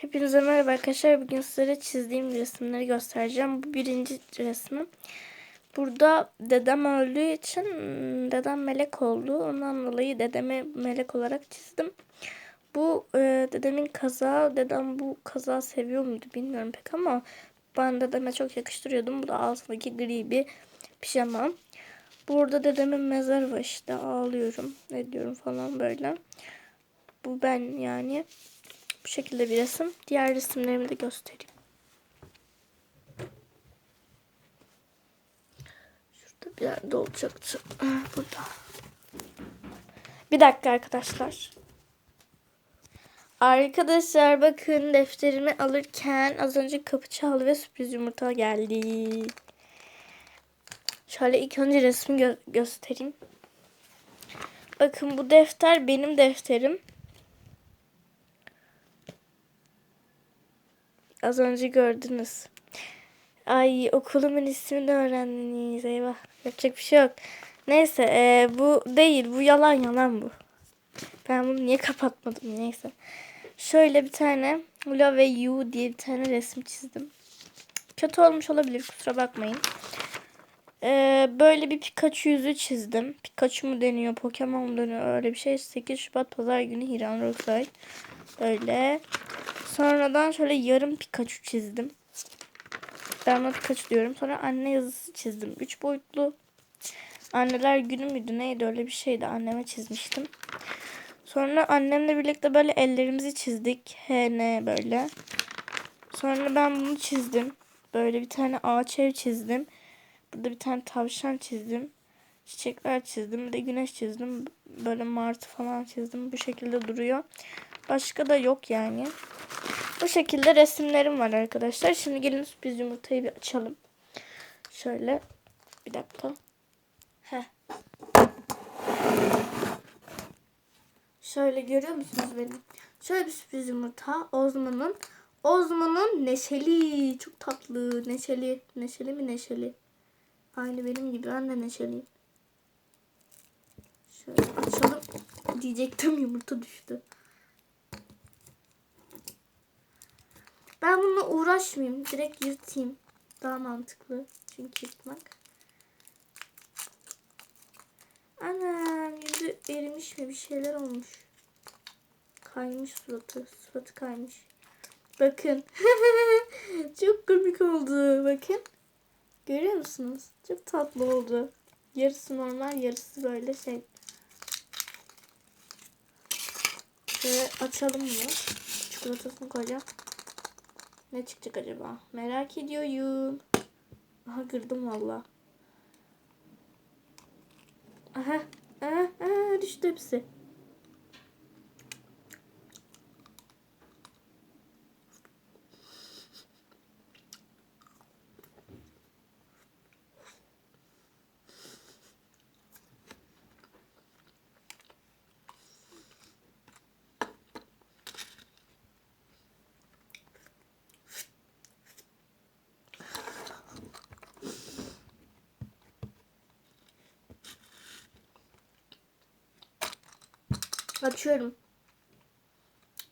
Hepinize merhaba arkadaşlar. Bugün sizlere çizdiğim resimleri göstereceğim. Bu birinci resmim. Burada dedem öldüğü için dedem melek oldu. Ondan dolayı dedemi melek olarak çizdim. Bu e, dedemin kazağı. Dedem bu kazağı seviyor muydu bilmiyorum pek ama ben dedeme çok yakıştırıyordum. Bu da altındaki gri bir pijama. Burada dedemin mezarı var işte ağlıyorum ediyorum falan böyle. Bu ben yani. Bu şekilde bir resim. Diğer resimlerimi de göstereyim. Şurada bir yerde olacaktı. Ah, Burada. Bir dakika arkadaşlar. Arkadaşlar bakın defterimi alırken az önce kapı çaldı ve sürpriz yumurta geldi. Şöyle ilk önce resmi gö- göstereyim. Bakın bu defter benim defterim. Az önce gördünüz. Ay okulumun ismini öğrendiniz. Eyvah. Yapacak bir şey yok. Neyse e, bu değil. Bu yalan yalan bu. Ben bunu niye kapatmadım neyse. Şöyle bir tane Love ve You diye bir tane resim çizdim. Kötü olmuş olabilir kusura bakmayın. Ee, böyle bir Pikachu yüzü çizdim. Pikachu mu deniyor, Pokemon mu deniyor öyle bir şey. 8 Şubat Pazar günü Hiran Roksay. Öyle. Sonradan şöyle yarım Pikachu çizdim. Ben ona Pikachu diyorum. Sonra anne yazısı çizdim. 3 boyutlu. Anneler günü müydü neydi öyle bir şeydi. Anneme çizmiştim. Sonra annemle birlikte böyle ellerimizi çizdik. HN böyle. Sonra ben bunu çizdim. Böyle bir tane ağaç ev çizdim. Burada bir tane tavşan çizdim. Çiçekler çizdim. Bir de güneş çizdim. Böyle martı falan çizdim. Bu şekilde duruyor. Başka da yok yani. Bu şekilde resimlerim var arkadaşlar. Şimdi gelin sürpriz yumurtayı bir açalım. Şöyle. Bir dakika. Heh. Şöyle görüyor musunuz beni? Şöyle bir sürpriz yumurta. Ozman'ın. Ozman'ın neşeli. Çok tatlı. Neşeli. Neşeli mi neşeli? Aynı benim gibi. Ben de neşeliyim. Şöyle açalım. Diyecektim yumurta düştü. Ben bununla uğraşmayayım. Direkt yırtayım. Daha mantıklı. Çünkü yırtmak. Anam yüzü erimiş mi? Bir şeyler olmuş. Kaymış suratı. Suratı kaymış. Bakın. Çok komik oldu. Bakın. Görüyor musunuz? Çok tatlı oldu. Yarısı normal, yarısı böyle şey. Şöyle açalım bunu. Çikolatasını koyacağım. Ne çıkacak acaba? Merak ediyorum. Aha kırdım valla. Aha. Aha. Aha. Düştü hepsi. Açıyorum.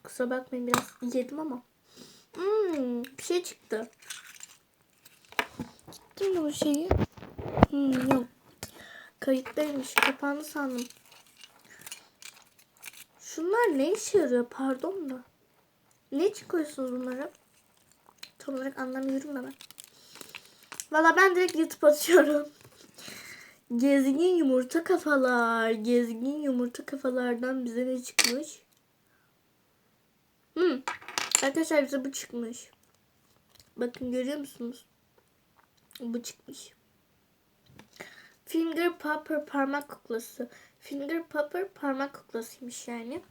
Kusura bakmayın biraz yedim ama. Hmm, bir şey çıktı. Gitti mi bu şeyi? Hmm, yok. Kayıttaymış. Kapandı sandım. Şunlar ne işe yarıyor? Pardon da. Ne için koyuyorsunuz bunları? Tam olarak anlamıyorum da ben. Valla ben direkt yırtıp atıyorum. Gezgin yumurta kafalar. Gezgin yumurta kafalardan bize ne çıkmış? Hmm. Arkadaşlar bize bu çıkmış. Bakın görüyor musunuz? Bu çıkmış. Finger Popper parmak kuklası. Finger Popper parmak kuklasıymış yani.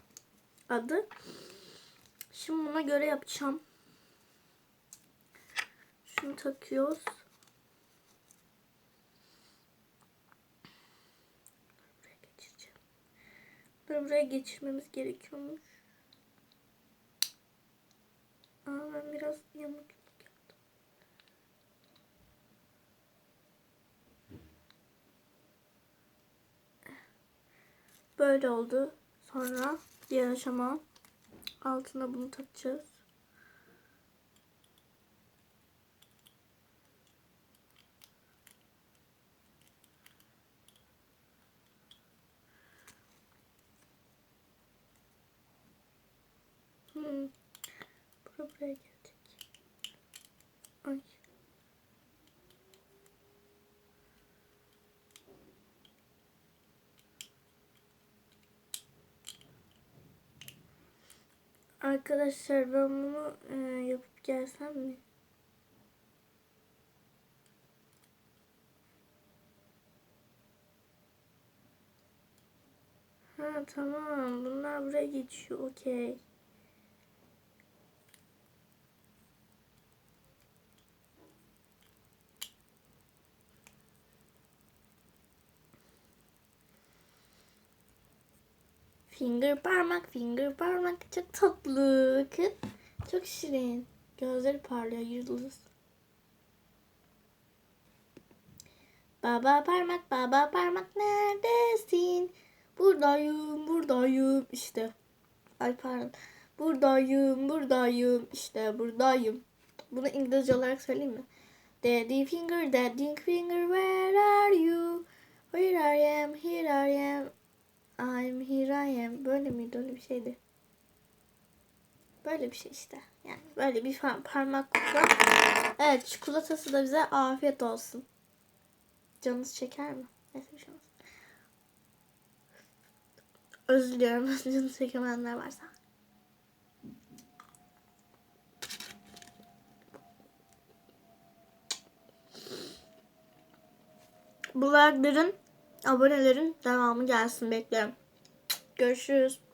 Adı. Şimdi buna göre yapacağım. Şunu takıyoruz. Buraya geçireceğim. Bunu buraya geçirmemiz gerekiyormuş. Aa ben biraz yamuk yaptım. Böyle oldu. Sonra diğer aşama altına bunu takacağız. Hmm. Bura buraya gelecek. Ay. Arkadaşlar ben bunu e, yapıp gelsem mi? Ha tamam. Bunlar buraya geçiyor. Okey. Finger parmak, finger parmak. Çok tatlı. Kız. Çok şirin. Gözleri parlıyor yıldız. Baba parmak, baba parmak neredesin? Buradayım, buradayım. İşte. Ay pardon. Buradayım, buradayım. İşte buradayım. Bunu İngilizce olarak söyleyeyim mi? Daddy finger, daddy finger, where are you? Öyle bir şeydi. Böyle bir şey işte. Yani böyle bir par- parmak kokla. Evet çikolatası da bize afiyet olsun. Canınız çeker mi? Neyse bir şey olmaz. Özür diliyorum. Canınız çekemeyenler varsa. Bu like'ların, abonelerin devamı gelsin bekliyorum. Görüşürüz.